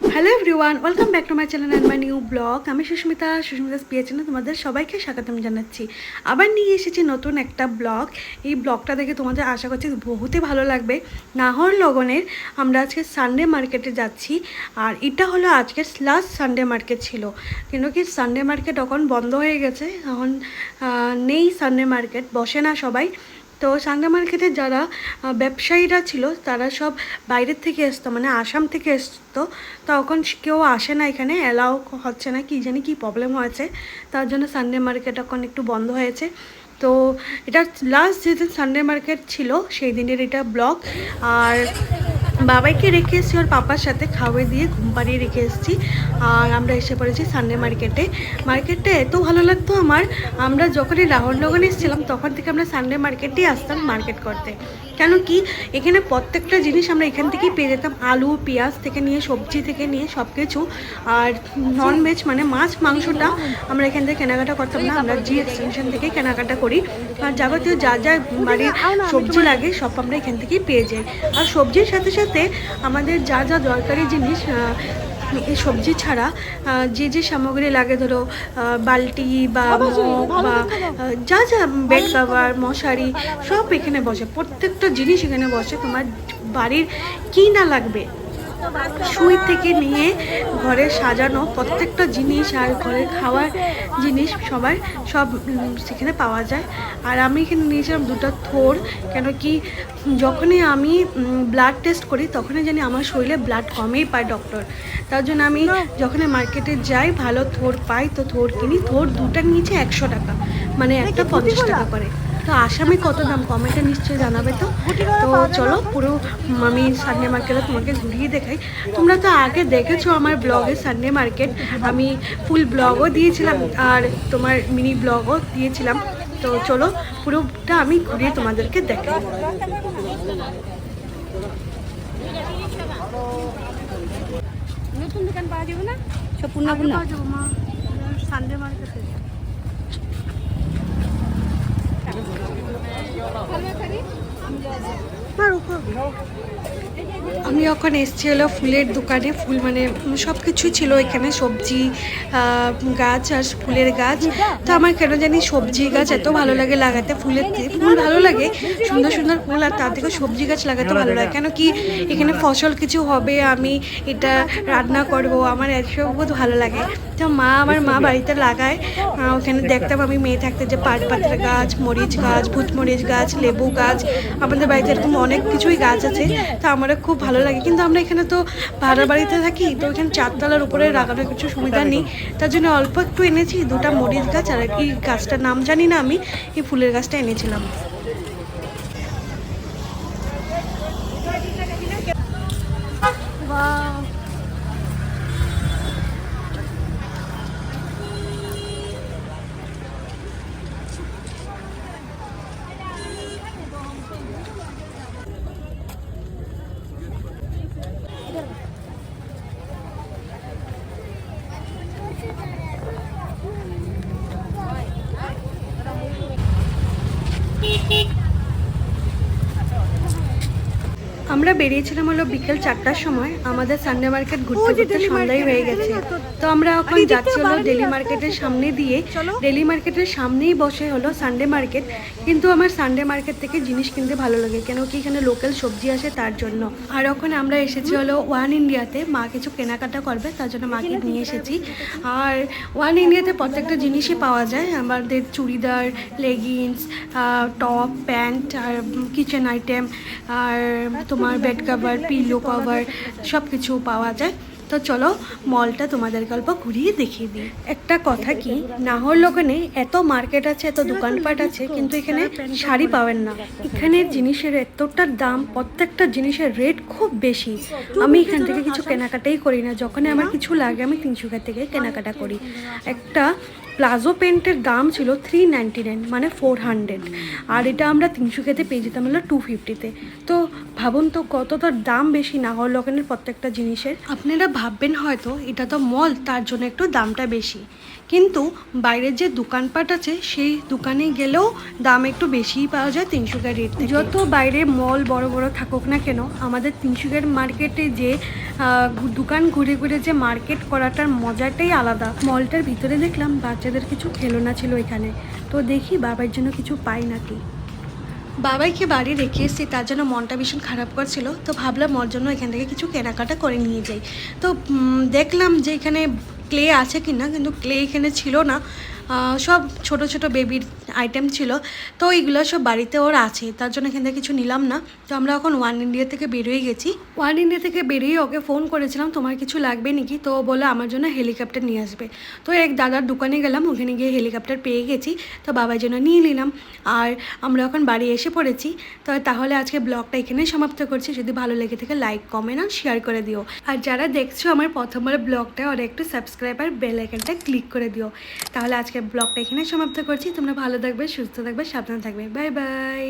Hello everyone welcome back to my channel and my new blog আমি সুস্মিতা সুস্মিতা পিয়া channel তোমাদের সবাইকে স্বাগতম জানাচ্ছি। আবার নিয়ে এসেছি নতুন একটা ব্লগ এই ব্লগটা দেখে তোমাদের আশা করছি বহুতই ভালো লাগবে। নাহর লগনের আমরা আজকে সানডে মার্কেটে যাচ্ছি। আর এটা হলো আজকের লাস্ট সানডে মার্কেট ছিল। কিন্তু কি সানডে মার্কেট এখন বন্ধ হয়ে গেছে। এখন নেই সানডে মার্কেট বসে না সবাই। তো সানডে মার্কেটে যারা ব্যবসায়ীরা ছিল, তারা সব বাইরের থেকে আসতো মানে আসাম থেকে আসতো তখন কেউ আসে না এখানে অ্যালাউ হচ্ছে না, কি জানি কি প্রবলেম হয়েছে। তার জন্য সানডে মার্কেট এখন একটু বন্ধ হয়েছে। তো এটা লাস্ট যেদিন সানডে মার্কেট ছিল, সেই দিনের এটা ব্লগ আর বাবাইকে রেখে এসেছি, ওর পাপার সাথে খাওয়াই দিয়ে ঘুম পাড়িয়ে রেখে এসেছি। আর আমরা এসে পড়েছি সানডে মার্কেটে মার্কেটটা এত ভালো লাগতো আমার। আমরা যখনই রাহুলনগরে এসেছিলাম, তখন থেকে আমরা সানডে মার্কেটেই আসতাম মার্কেট করতে। কেন কি এখানে প্রত্যেকটা জিনিস আমরা এখান থেকেই পেয়ে যেতাম। আলু, পেঁয়াজ থেকে নিয়ে, সবজি থেকে নিয়ে সব কিছু আর ননভেজ মানে মাছ, মাংসটা আমরা এখান থেকে কেনাকাটা করতাম না। আমরা জি এক্সটেনশন থেকে কেনাকাটা করি। আর যাবতীয় যা যা বাড়ির সবজি লাগে, সব আমরা এখান থেকেই পেয়ে যাই। আর সবজির সাথে সাথে আমাদের যা যা দরকারি জিনিস সবজি ছাড়া যে যে সামগ্রী লাগে ধরো বালতি বা মগ বা যা যা বেড কাভার মশারি সব এখানে বসে। প্রত্যেকটা জিনিস এখানে বসে। তোমার বাড়ির কি না লাগবে? সুই থেকে নিয়ে ঘরে সাজানো প্রত্যেকটা জিনিস আর ঘরে খাওয়ার জিনিস সবার সব সেখানে পাওয়া যায়। আর আমি এখানে নিয়েছিলাম দুটো থোর কেন কি যখনই আমি ব্লাড টেস্ট করি তখনই জানি আমার শরীরে ব্লাড কমেই পায় ডক্টর তার জন্য আমি যখনই মার্কেটে যাই ভালো থোর পাই তো থোর কিনি। থোর দুটা নিয়েছে একশো টাকা মানে একটা পঞ্চাশ টাকা করে। তো আসামে কত দাম? কমেন্টে নিশ্চয়ই জানাবে তো। তো চলো পুরো আমি সানডে মার্কেটে তোমাকে ঘুরিয়ে দেখাই। তোমরা তো আগে দেখেছ আমার ব্লগে সানডে মার্কেট আমি ফুল ব্লগও দিয়েছিলাম আর তোমার মিনি ব্লগও দিয়েছিলাম। তো চলো পুরোটা আমি ঘুরিয়ে তোমাদেরকে দেখাই। নতুন দোকান পাওয়া যাবে না? সব পূর্ণা পূর্ণা সানডে মার্কেটে ভালো আমি এখন এসেছি হলো ফুলের দোকানে, ফুল মানে সব কিছুই ছিল এখানে, সবজি গাছ আর ফুলের গাছ। তো আমার কেন জানি সবজি গাছ এত ভালো লাগে লাগাতে, ফুলের ফুল ভালো লাগে, সুন্দর সুন্দর ফুল আর তার থেকে সবজি গাছ লাগাতে ভালো লাগে। কেন কি এখানে ফসল কিছু হবে, আমি এটা রান্না করব, আমার এসব বহুত ভালো লাগে। তো মা আমার মা বাড়িতে লাগায় ওখানে দেখতাম আমি মেয়ে থাকতে যে পাট পাতের গাছ, মরিচ গাছ ভূত মরিচ গাছ, লেবু গাছ, আমাদের বাড়িতে এরকম অনেক কিছুই গাছ আছে, তো আমার খুব ভালো লাগে। কিন্তু আমরা এখানে তো ভাড়া বাড়িতে থাকি, তো এখানে চারতলার উপরে লাগানোর কিছু সুবিধা নেই। তার জন্য অল্প একটু এনেছি, দুটা মরিচ গাছ, আর কি গাছটার নাম জানি না আমি, এই ফুলের গাছটা এনেছিলাম। আমরা বেরিয়েছিলাম হলো বিকেল চারটার সময়। আমাদের সানডে মার্কেট ঘুরতে ঘুরতে সন্ধ্যায় হয়ে গেছে। তো? আমরা এখন যাচ্ছি হলো ডেলি মার্কেটের সামনে দিয়ে। ডেলি মার্কেটের সামনেই বসে হলো সানডে মার্কেট কিন্তু আমার সানডে মার্কেট থেকে জিনিস কিনতে ভালো লাগে কেন কি এখানে লোকাল সবজি আসে তার জন্য। আর ওখানে আমরা এসেছি হলো ওয়ান ইন্ডিয়াতে মা কিছু কেনাকাটা করবে তার জন্য মাকে নিয়ে এসেছি। আর ওয়ান ইন্ডিয়াতে প্রত্যেকটা জিনিসই পাওয়া যায়। আমাদের চুড়িদার লেগিংস টপ প্যান্ট আর কিচেন আইটেম আর তোমার বেড কভার পিলো কভার সব কিছু পাওয়া যায়। তো চলো মলটা তোমাদের গল্প ঘুরিয়ে দেখিয়ে দিই। একটা কথা কি, নাহর লোকানে এত মার্কেট আছে, এত দোকানপাট আছে, কিন্তু এখানে শাড়ি পাবেন না। এখানে জিনিসের এতটা দাম, প্রত্যেকটা জিনিসের রেট খুব বেশি। আমি এখান থেকে কিছু কেনাকাটাই করি না। যখন আমার কিছু লাগে, আমি তিনশোকা থেকে কেনাকাটা করি। একটা প্লাজো প্যান্টের দাম ছিল থ্রি নাইনটি নাইন মানে ফোর হান্ড্রেড আর এটা আমরা তিনশো খেতে পেয়ে যেতাম হলো টু ফিফটিতে তো ভাবুন তো কতটা দাম বেশি নাগর লোকেনের প্রত্যেকটা জিনিসের? আপনারা ভাববেন হয়তো এটা তো মল তার জন্য একটু দামটা বেশি। কিন্তু বাইরের যে দোকানপাট আছে সেই দোকানে গেলেও দাম একটু বেশিই পাওয়া যায় তিনশুকের রেট যত বাইরে মল বড় বড় থাকুক না কেন আমাদের তিনশুকের মার্কেটে যে দোকান ঘুরে ঘুরে যে মার্কেট করাটার মজাটাই আলাদা। মলটার ভিতরে দেখলাম বাচ্চাদের কিছু খেলনা ছিল এখানে। তো দেখি বাবার জন্য কিছু পাই নাকি। বাবাইকে বাড়ি রেখে এসেছি তার জন্য মনটা ভীষণ খারাপ করছিল, তো ভাবলাম ওর জন্য এখান থেকে কিছু কেনাকাটা করে নিয়ে যাই। তো দেখলাম যে এখানে ক্লে আছে কি না কিন্তু ক্লে এখানে ছিল না। সব ছোট ছোট বেবির আইটেম ছিল, তো এইগুলো সব বাড়িতে ওর আছে, তার জন্য এখান থেকে কিছু নিলাম না। তো আমরা এখন ওয়ান ইন্ডিয়া থেকে বেরিয়ে গেছি। ওয়ান ইন্ডিয়া থেকে বেরিয়ে ওকে ফোন করেছিলাম, তোমার কিছু লাগবে নাকি? তো বলে আমার জন্য হেলিকপ্টার নিয়ে আসবে। তো এক দাদার দোকানে গেলাম, ওখানে গিয়ে হেলিকপ্টার পেয়ে গেছি। তো বাবার জন্য নিয়ে নিলাম। আর আমরা এখন বাড়ি এসে পড়েছি। তো তাহলে আজকে ব্লগটা এখানে সমাপ্ত করছি। যদি ভালো লেগে থাকে লাইক কমেন্ট আর শেয়ার করে দিও। আর যারা দেখছ আমার প্রথমবার ব্লগটা, ওরা একটু সাবস্ক্রাইব আর বেল আইকনটা ক্লিক করে দিও। তাহলে আজকে ব্লগটা এখানে সমাপ্ত করছি। তোমরা ভালো থাকবে সুস্থ থাকবে সাবধান থাকবে। Bye bye.